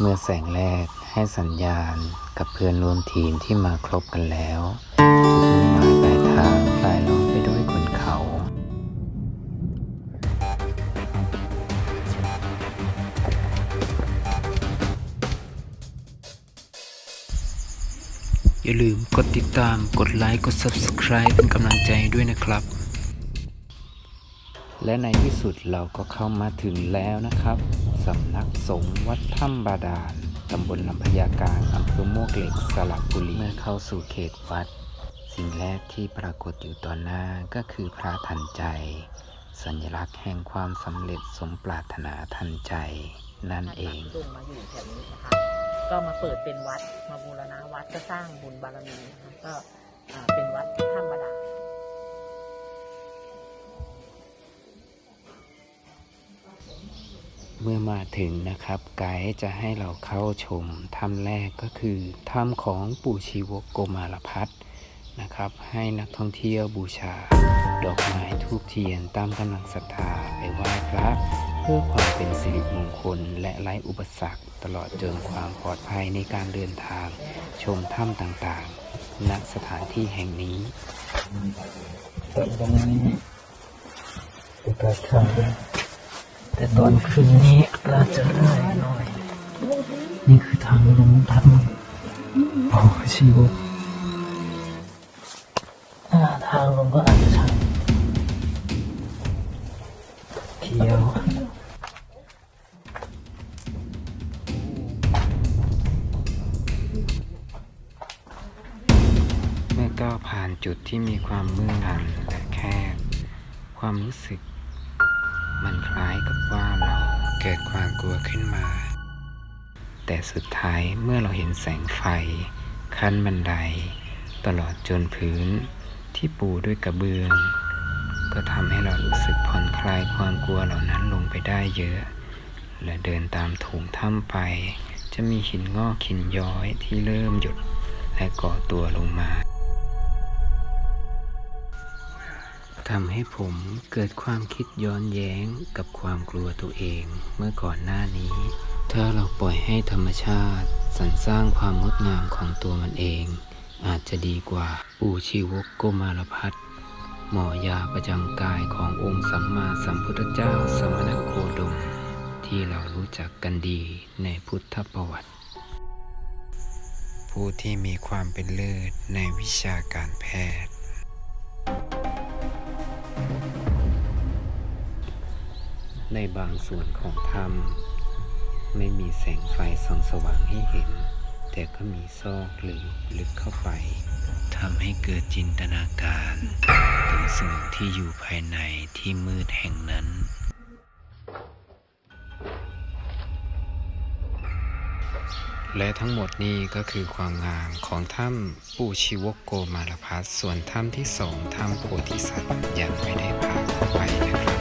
เมื่อแสงแรกให้สัญญาณกับเพื่อนร่วมทีมที่มาครบกันแล้วจุดมุ่งหมายปลายทางปลายล้อมไปด้วยขุนเขา อย่าลืมกดติดตามกดไลค์ กด Subscribe เป็นกำลังใจด้วยนะครับ และในที่สุดเราก็เข้ามาถึงแล้วนะครับ สำนักสงฆ์วัดถ้ำบาดาลตำบลลำพญากลางอำเภอมวกเหล็กสระบุรีเมื่อเข้าสู่เขตวัด สิ่งแรกที่ปรากฏอยู่ต่อหน้าก็คือพระทันใจ สัญลักษณ์แห่งความสำเร็จสมปรารถนาทันใจ นั่นเองลงมาอยู่แถวนี้นะคะก็มาเปิดเป็นวัดมาบูรณะวัดก็สร้างบุญบารมีนะคะก็เป็นวัดถ้ำบาดาล เมื่อมาถึงนะครับไกด์จะให้เราเข้าชมถ้ำแรกก็คือถ้ำของปู่ชีวกโกมารพัฒนะครับ ให้นักท่องเที่ยวบูชา ดอกไม้ทูบเทียนตามกำลังศรัทธาไปไหว้พระเพื่อความเป็นสิริมงคล และไร้อุปสรรค ตลอดจนความปลอดภัยในการเดินทาง ชมถ้ำต่างๆณสถานที่แห่งนี้ตรงนี้เป็นการทางด้วย แต่ตอนคืนนี้เราจะได้หน่อย นี่คือทางลงทำโอ้ชีวาทางลงก็อาจจะชันเขียวเมื่อก้าวผ่านจุดที่มีความมืดหันและแคบ ความรู้สึก มันคล้ายกับ กิดความกลัวขึ้นมา แต่สุดท้ายเมื่อเราเห็นแสงไฟ ขั้นบันได ตลอดจนพื้นที่ปูด้วยกระเบื้อง ก็ทำให้เรารู้สึกผ่อนคลายความกลัวเหล่านั้นลงไปได้เยอะ และเดินตามโถงถ้ำไป จะมีหินงอกหินย้อยที่เริ่มหยดและก่อตัวลงมา ทำให้ผมเกิดความคิดย้อนแย้งกับความกลัวตัวเองเมื่อก่อนหน้านี้ ถ้าเราปล่อยให้ธรรมชาติสรรสร้างความงดงามของตัวมันเอง อาจจะดีกว่าปู่ชีวกโกมารพัฒหมอยาประจำกายขององค์สัมมาสัมพุทธเจ้าสมณโคดม ที่เรารู้จักกันดีในพุทธประวัติ ผู้ที่มีความเป็นเลิศในวิชาการแพทย์ ในบางส่วนของถ้ำไม่มีแสงไฟส่องสว่างให้เห็น แต่ก็มีซอกหรือลึกเข้าไปทำให้เกิดจินตนาการ ถึงสิ่งที่อยู่ภายในที่มืดแห่งนั้น และทั้งหมดนี้ก็คือความงามของถ้ำปูชิวกโกมารพัสส่วนถ้ำที่สองถ้ำโพธิสัตว์ยังไม่ได้พาเข้าไปนะครับ